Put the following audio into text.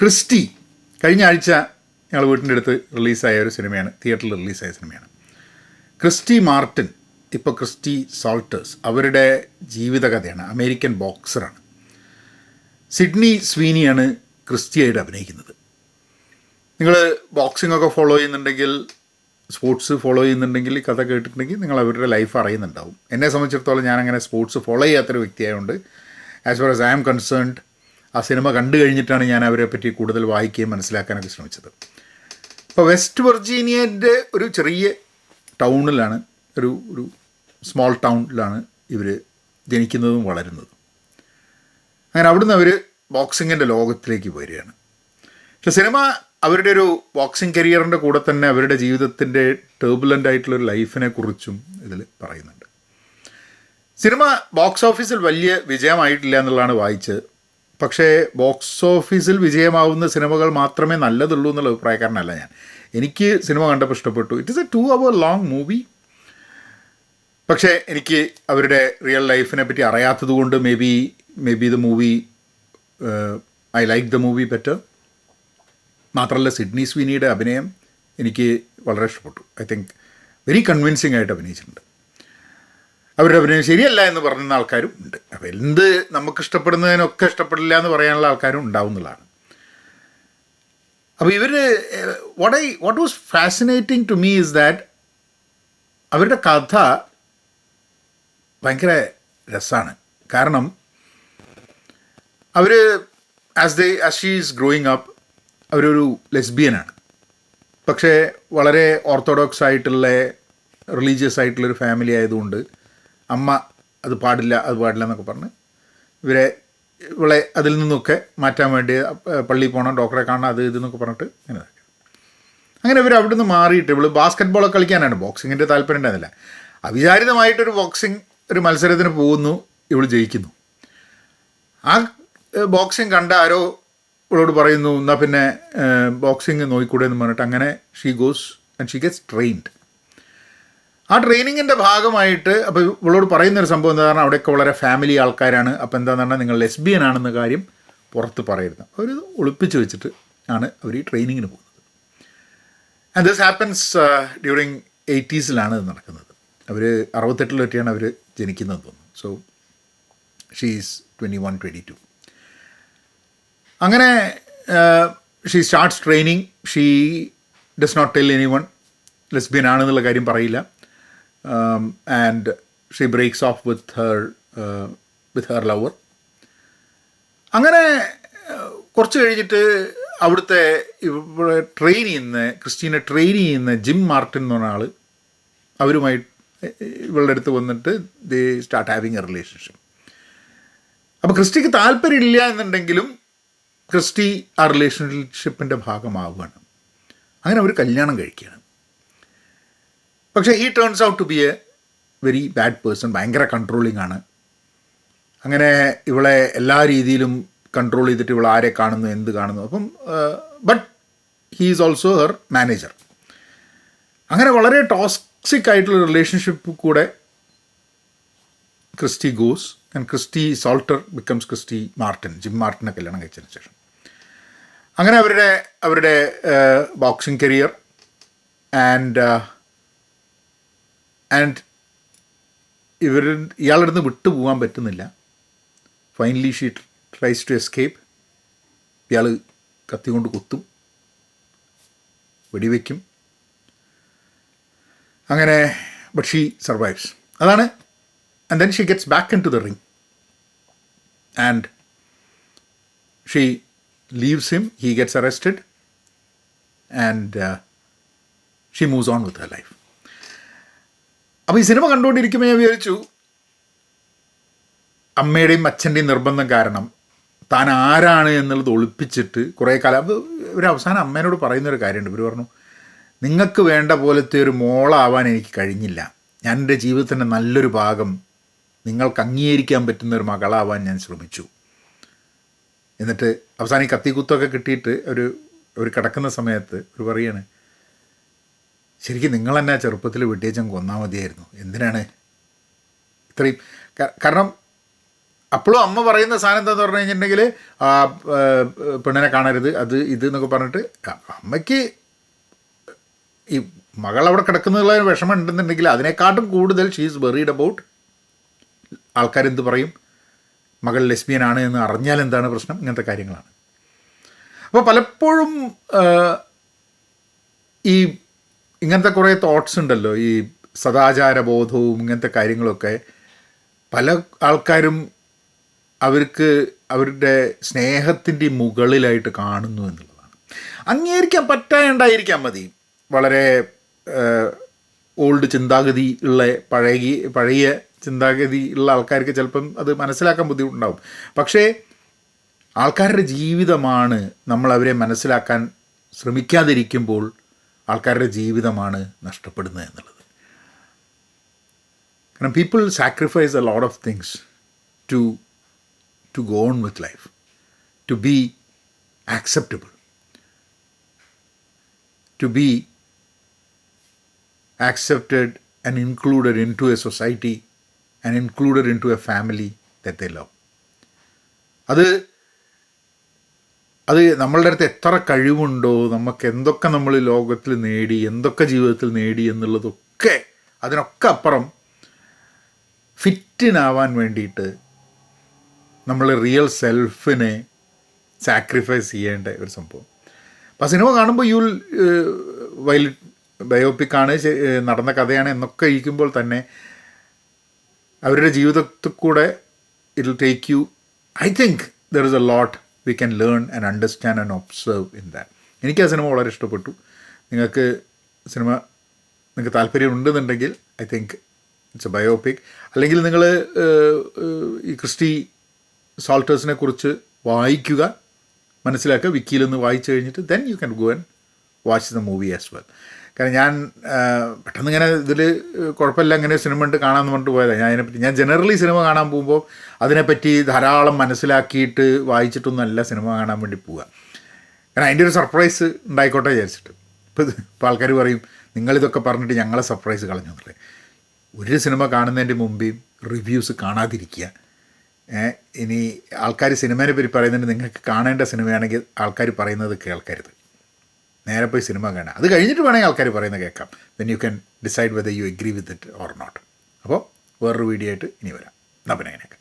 Christy. കഴിഞ്ഞ ആഴ്ച ഞങ്ങൾ വീട്ടിന്റെ അടുത്ത് റിലീസായ ഒരു സിനിമയാണ് തിയേറ്ററിൽ റിലീസായ സിനിമയാണ്. ക്രിസ്റ്റി മാർട്ടിൻ ഇപ്പോൾ ക്രിസ്റ്റി സോൾട്ടേഴ്സ് അവരുടെ ജീവിതകഥയാണ് അമേരിക്കൻ ബോക്സറാണ്. സിഡ്നി സ്വീനിയാണ് ക്രിസ്റ്റിയായിട്ട് അഭിനയിക്കുന്നത്. നിങ്ങൾ ബോക്സിംഗ് ഒക്കെ ഫോളോ ചെയ്യുന്നുണ്ടെങ്കിൽ സ്പോർട്സ് ഫോളോ ചെയ്യുന്നുണ്ടെങ്കിൽ ഈ കഥ കേട്ടിട്ടുണ്ടെങ്കിൽ നിങ്ങൾ അവരുടെ ലൈഫ് അറിയുന്നുണ്ടാവും. എന്നെ സംബന്ധിച്ചിടത്തോളം ഞാനങ്ങനെ സ്പോർട്സ് ഫോളോ ചെയ്യാത്തൊരു വ്യക്തിയായതുകൊണ്ട് as far as I am concerned ആ സിനിമ കണ്ടു കഴിഞ്ഞിട്ടാണ് ഞാൻ അവരെ പറ്റി കൂടുതൽ വായിക്കുകയും മനസ്സിലാക്കാനൊക്കെ ശ്രമിച്ചത്. ഇപ്പോൾ വെസ്റ്റ് വെർജീനിയന്റെ ഒരു ചെറിയ ടൗണിലാണ് ഒരു ഒരു സ്മോൾ ടൗണിലാണ് ഇവർ ജനിക്കുന്നതും വളരുന്നതും. അങ്ങനെ അവിടുന്ന് അവർ ബോക്സിങ്ങിന്റെ ലോകത്തിലേക്ക് വരികയാണ്. പക്ഷെ സിനിമ അവരുടെ ഒരു ബോക്സിംഗ് കരിയറിന്റെ കൂടെ തന്നെ അവരുടെ ജീവിതത്തിന്റെ ടേബുലന്റ് ആയിട്ടുള്ളൊരു ലൈഫിനെ കുറിച്ചും ഇതിൽ പറയുന്നുണ്ട്. സിനിമ ബോക്സ് ഓഫീസിൽ വലിയ വിജയമായിട്ടില്ല എന്നുള്ളതാണ് വായിച്ചത്. പക്ഷേ ബോക്സ് ഓഫീസിൽ വിജയമാവുന്ന സിനിമകൾ മാത്രമേ നല്ലതുള്ളൂ എന്നുള്ള അഭിപ്രായക്കാരനല്ല ഞാൻ. എനിക്ക് സിനിമ കണ്ടപ്പോൾ ഇഷ്ടപ്പെട്ടു. It is a two hour long movie പക്ഷേ എനിക്ക് അവരുടെ റിയൽ ലൈഫിനെ പറ്റി അറിയാത്തത് കൊണ്ട് may be may be the movie I like the movie better മാത്രമല്ല സിഡ്നി സ്വീനിയുടെ അഭിനയം എനിക്ക് വളരെ ഇഷ്ടപ്പെട്ടു. ഐ തിങ്ക് വെരി കൺവിൻസിംഗ് ആയിട്ട് അഭിനയിച്ചിട്ടുണ്ട്. അവരുടെ അഭിനയം ശരിയല്ല എന്ന് പറയുന്ന ആൾക്കാരും ഉണ്ട്. അപ്പോൾ എന്ത് നമുക്ക് ഇഷ്ടപ്പെടുന്നതിനൊക്കെ ഇഷ്ടപ്പെടില്ല എന്ന് പറയാനുള്ള ആൾക്കാരും ഉണ്ടാവുന്നതാണ് അപ്പോൾ ഇവർ what I what was fascinating to me is that അവരുടെ കഥ ഭയങ്കര രസമാണ് കാരണം അവർ as the as she is growing up അവരൊരു ലെസ്ബിയനാണ് പക്ഷേ വളരെ ഓർത്തഡോക്സ് ആയിട്ടുള്ള റിലീജിയസ് ആയിട്ടുള്ളൊരു ഫാമിലി ആയതുകൊണ്ട് അമ്മ അത് പാടില്ല അത് പാടില്ല എന്നൊക്കെ പറഞ്ഞ് ഇവരെ ഇവളെ അതിൽ നിന്നൊക്കെ മാറ്റാൻ വേണ്ടി പള്ളിയിൽ പോകണം ഡോക്ടറെ കാണണം അത് ഇതെന്നൊക്കെ പറഞ്ഞിട്ട് ഇങ്ങനെ അങ്ങനെ ഇവർ അവിടെ നിന്ന് മാറിയിട്ട് ഇവൾ ബാസ്ക്കറ്റ് ബോളൊക്കെ കളിക്കാനാണ്. ബോക്സിങ്ങിന്റെ താല്പര്യം ഉണ്ടായിരുന്നില്ല. അവിചാരിതമായിട്ടൊരു ബോക്സിങ് ഒരു മത്സരത്തിന് പോകുന്നു ഇവൾ ജയിക്കുന്നു. ആ ബോക്സിങ് കണ്ട ആരോ ഇവളോട് പറയുന്നു എന്നാൽ പിന്നെ ബോക്സിങ് നോയിക്കൂടെ എന്ന് പറഞ്ഞിട്ട് അങ്ങനെ she goes and she gets trained ആ ട്രെയിനിങ്ങിന്റെ ഭാഗമായിട്ട് അപ്പോൾ ഇവളോട് പറയുന്നൊരു സംഭവം എന്താ പറഞ്ഞാൽ അവിടെയൊക്കെ വളരെ ഫാമിലി ആൾക്കാരാണ്. അപ്പോൾ എന്താണെന്ന് പറഞ്ഞാൽ നിങ്ങൾ ലെസ്ബിയൻ ആണെന്ന കാര്യം പുറത്ത് പറയരുത്. അവർ ഒളിപ്പിച്ച് വെച്ചിട്ട് ആണ് അവർ ഈ ട്രെയിനിങ്ങിന് പോകുന്നത്. ആൻഡ് ദിസ് ഹാപ്പൻസ് ഡ്യൂറിങ് എയ്റ്റീസിലാണ് ഇത് നടക്കുന്നത്. അവർ അറുപത്തെട്ടിൽ പറ്റിയാണ് അവർ ജനിക്കുന്നത് തോന്നുന്നു. So she's twenty one twenty two അങ്ങനെ she starts training she does not tell anyone lesbian ആണെന്നുള്ള കാര്യം പറയില്ല. And she breaks off with her with her lover അങ്ങനെ uh, കുറച്ച് കഴിഞ്ഞിട്ട് അവിടുത്തെ ഇവിടെ ട്രെയിൻ ചെയ്യുന്ന ക്രിസ്റ്റീനെ ട്രെയിൻ ചെയ്യുന്ന ജിം മാർട്ടിൻ എന്ന് പറഞ്ഞ ആൾ അവരുമായി ഇവളുടെ അടുത്ത് വന്നിട്ട് they start having a relationship അപ്പോൾ ക്രിസ്റ്റിക്ക് താല്പര്യമില്ല എന്നുണ്ടെങ്കിലും ക്രിസ്റ്റി ആ റിലേഷൻഷിപ്പിന്റെ ഭാഗമാവുകയാണ്. അങ്ങനെ അവർ കല്യാണം കഴിക്കുകയാണ്. പക്ഷേ he turns out to be a very bad person ഭയങ്കര കൺട്രോളിങ് ആണ്. അങ്ങനെ ഇവളെ എല്ലാ രീതിയിലും കൺട്രോൾ ചെയ്തിട്ട് ഇവൾ ആരെ കാണുന്നു എന്ത് കാണുന്നു. അപ്പം but he is also her manager അങ്ങനെ വളരെ ടോക്സിക് ആയിട്ടുള്ള റിലേഷൻഷിപ്പ് കൂടെ Christy goes and Christy Salter becomes Christy Martin Jim മാർട്ടിനെ കല്യാണം കഴിച്ചതിന് ശേഷം. അങ്ങനെ അവരുടെ അവരുടെ ബോക്സിംഗ് കരിയർ ആൻഡ് ആൻഡ് ഇവർ ഇയാളുടെ നിന്ന് വിട്ടു പോകാൻ പറ്റുന്നില്ല. Finally she tries to escape ഇയാൾ കത്തി കൊണ്ട് കുത്തും. വെടിവെക്കും. അങ്ങനെ ബട്ട് ഷീ സർവൈവ്സ് അതാണ്. And then she gets back into the ring and she leaves him he gets arrested and she moves on with her life അപ്പോൾ ഈ സിനിമ കണ്ടുകൊണ്ടിരിക്കുമ്പോൾ ഞാൻ വിചാരിച്ചു അമ്മയുടെയും അച്ഛന്റെയും നിർബന്ധം കാരണം താൻ ആരാണ് എന്നുള്ളത് ഒളിപ്പിച്ചിട്ട് കുറേ കാലം ഒരു അവസാനം അമ്മേനോട് പറയുന്നൊരു കാര്യമുണ്ട്. ഇവർ പറഞ്ഞു നിങ്ങൾക്ക് വേണ്ട പോലത്തെ ഒരു മോളാവാൻ എനിക്ക് കഴിഞ്ഞില്ല. ഞാൻ എന്റെ ജീവിതത്തിന്റെ നല്ലൊരു ഭാഗം നിങ്ങൾക്ക് അംഗീകരിക്കാൻ പറ്റുന്ന ഒരു മകളാവാൻ ഞാൻ ശ്രമിച്ചു. എന്നിട്ട് അവസാനം ഈ കത്തിക്കുത്തൊക്കെ കിട്ടിയിട്ട് ഒരു ഒരു കിടക്കുന്ന സമയത്ത് ഒരു പറയാണ് ശരിക്കും നിങ്ങൾ തന്നെ ചെറുപ്പത്തിൽ വെട്ടിയച്ചൻ കൊന്നാൽ മതിയായിരുന്നു. എന്തിനാണ്? ഇത്രയും. കാരണം അപ്പോഴും അമ്മ പറയുന്ന സാധനം എന്താന്ന് പറഞ്ഞു കഴിഞ്ഞിട്ടുണ്ടെങ്കിൽ പെണ്ണിനെ കാണരുത് അത് ഇത് എന്നൊക്കെ പറഞ്ഞിട്ട് അമ്മയ്ക്ക് ഈ മകൾ അവിടെ കിടക്കുന്നതിലുള്ള വിഷമം ഉണ്ടെന്നുണ്ടെങ്കിൽ അതിനെക്കാട്ടും കൂടുതൽ ഷീസ് വെറീഡ് അബൌട്ട് ആൾക്കാരെന്ത് പറയും? മകൾ ലെസ്ബിയൻ ആണ് എന്ന് അറിഞ്ഞാൽ എന്താണ് പ്രശ്നം? ഇങ്ങനത്തെ കാര്യങ്ങളാണ്. അപ്പോൾ പലപ്പോഴും ഈ ഇങ്ങനത്തെ കുറേ തോട്ട്സ് ഉണ്ടല്ലോ. ഈ സദാചാര ബോധവും ഇങ്ങനത്തെ കാര്യങ്ങളൊക്കെ. പല ആൾക്കാരും അവർക്ക് അവരുടെ സ്നേഹത്തിന്റെ മുകളിലായിട്ട് കാണുന്നു എന്നുള്ളതാണ്. അംഗീകരിക്കാൻ പറ്റാണ്ടായിരിക്കാൻ മതി. വളരെ ഓൾഡ് ചിന്താഗതി ഉള്ള പഴകി പഴയ ചിന്താഗതി ഉള്ള ആൾക്കാർക്ക് ചിലപ്പം അത് മനസ്സിലാക്കാൻ ബുദ്ധിമുട്ടുണ്ടാവും. പക്ഷേ ആൾക്കാരുടെ ജീവിതമാണ് നമ്മൾ അവരെ മനസ്സിലാക്കാൻ ശ്രമിക്കാതിരിക്കുമ്പോൾ ആൾക്കാരുടെ ജീവിതമാണ് നഷ്ടപ്പെടുന്നത് എന്നുള്ളത്. കാരണം people sacrifice a lot of things to to go on with life to be acceptable to be accepted and included into a society and included into a family the love അത് അത് നമ്മളുടെ അടുത്ത് എത്ര കഴിവുണ്ടോ നമുക്ക് എന്തൊക്കെ നമ്മൾ ലോകത്തിൽ നേടി എന്തൊക്കെ ജീവിതത്തിൽ നേടി എന്നുള്ളതൊക്കെ അതിനൊക്കെ അപ്പുറം ഫിറ്റിനാവാൻ വേണ്ടിയിട്ട് നമ്മൾ റിയൽ സെൽഫിനെ സാക്രിഫൈസ് ചെയ്യേണ്ട ഒരു സംഭവം. അപ്പോൾ സിനിമ കാണുമ്പോൾ യു വൈൽ ബയോപിക്കാണ് നടന്ന കഥയാണ് എന്നൊക്കെ ഇരിക്കുമ്പോൾ തന്നെ അവരുടെ ജീവിതത്തിൽ കൂടെ it take you I think there is a lot we can learn and understand and observe in that എനിക്ക് ആ സിനിമ വളരെ ഇഷ്ടപ്പെട്ടു. നിങ്ങൾക്ക് സിനിമ നിങ്ങൾക്ക് താല്പര്യം ഉണ്ടെന്നുണ്ടെങ്കിൽ I think it's a biopic അല്ലെങ്കിൽ നിങ്ങൾ ഈ ക്രിസ്റ്റി സോൾട്ടേഴ്സിനെ കുറിച്ച് വായിക്കുക മനസ്സിലാക്കുക വിക്കിയിൽ നിന്ന് വായിച്ചു കഴിഞ്ഞിട്ട് then you can go and watch the movie as well കാരണം ഞാൻ പെട്ടെന്ന് ഇങ്ങനെ ഇതിൽ കുഴപ്പമില്ല അങ്ങനെ സിനിമ ഉണ്ട് കാണാമെന്ന് പറഞ്ഞിട്ട് പോയതാണ് ഞാൻ അതിനെപ്പറ്റി ഞാൻ ജനറലി സിനിമ കാണാൻ പോകുമ്പോൾ അതിനെപ്പറ്റി ധാരാളം മനസ്സിലാക്കിയിട്ട് വായിച്ചിട്ടൊന്നുമല്ല സിനിമ കാണാൻ വേണ്ടി പോവുക. കാരണം അതിന്റെ ഒരു സർപ്രൈസ് ഉണ്ടായിക്കോട്ടെ വിചാരിച്ചിട്ട്. ഇപ്പോൾ ഇപ്പോൾ ആൾക്കാർ പറയും നിങ്ങളിതൊക്കെ പറഞ്ഞിട്ട് ഞങ്ങളെ സർപ്രൈസ് കളഞ്ഞു എന്നുള്ളത് ഒരു സിനിമ കാണുന്നതിന്റെ മുമ്പേ റിവ്യൂസ് കാണാതിരിക്കുക. ഇനി ആൾക്കാർ സിനിമേനെ പറ്റി പറയുന്നുണ്ട് നിങ്ങൾക്ക് കാണേണ്ട സിനിമയാണെങ്കിൽ ആൾക്കാർ പറയുന്നത് കേൾക്കരുത്. നേരെ പോയി സിനിമ കാണുക. അത് കഴിഞ്ഞിട്ട് വേണമെങ്കിൽ ആൾക്കാർ പറയുന്നത് കേൾക്കാം. Then you can decide whether you agree with it or not അപ്പോൾ വേറൊരു വീഡിയോ ആയിട്ട് ഇനി വരാം. എന്നാൽ പിന്നെ അങ്ങനെയൊക്കെ